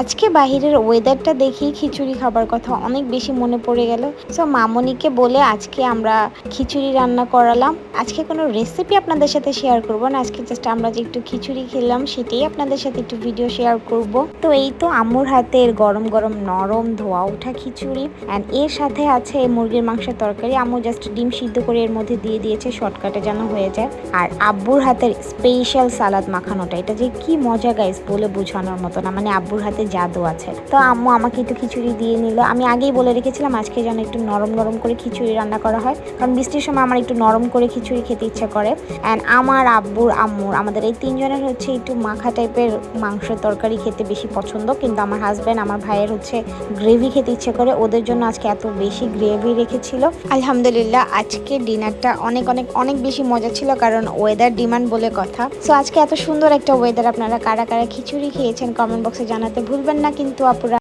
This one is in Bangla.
আজকে বাহিরের ওয়েদারটা দেখেই খিচুড়ি খাবার কথা অনেক বেশি মনে পড়ে গেল। সো মামনিকে বলে আজকে আমরা খিচুড়ি রান্না করালাম। আজকে কোনো রেসিপি আপনাদের সাথে শেয়ার করব না, আজকে জাস্ট আমরা যে একটু খিচুড়ি খেলাম সেটাই আপনাদের সাথে একটু ভিডিও শেয়ার করব। তো এই তো আম্মুর হাতের গরম গরম নরম ধোয়া ওঠা খিচুড়ি অ্যান্ড এর সাথে আছে মুরগির মাংসের তরকারি। আম্মু জাস্ট ডিম সিদ্ধ করে এর মধ্যে দিয়ে দিয়েছে শর্টকাটে যেন হয়ে যায়। আর আব্বুর হাতের স্পেশাল সালাদ মাখানোটা, এটা যে কি মজা গাইস বলে বোঝানোর মতো না মানে আব্বুর হাতে জাদু আছে। তো আম্মু আমাকে একটু খিচুড়ি দিয়ে নিল। আমি আগেই বলে রেখেছিলাম, আজকে যেন একটু নরম নরম করে খিচুড়ি রান্না করা হয়। কারণ বৃষ্টির সময় আমার একটু নরম করে খিচুড়ি খেতে ইচ্ছা করে। অ্যান্ড আমার আব্বুর আম্মুর, আমাদের এই তিনজনের হচ্ছে একটু মাখা টাইপের মাংসের তরকারি খেতে বেশি পছন্দ। কিন্তু আমার হাজব্যান্ড আমার ভাইয়ের হচ্ছে গ্রেভি খেতে ইচ্ছে করে। ওদের জন্য আজকে এত বেশি গ্রেভি রেখেছিল। আলহামদুলিল্লাহ, আজকে ডিনারটা অনেক অনেক অনেক বেশি মজা ছিল কারণ ওয়েদার ডিমান্ড বলে কথা। সো আজকে এত সুন্দর একটা ওয়েদার আপনারা কারা কারা খিচুড়ি খেয়েছেন কমেন্ট বক্সে জানাতে ভুলবেন না কিন্তু আপুরা।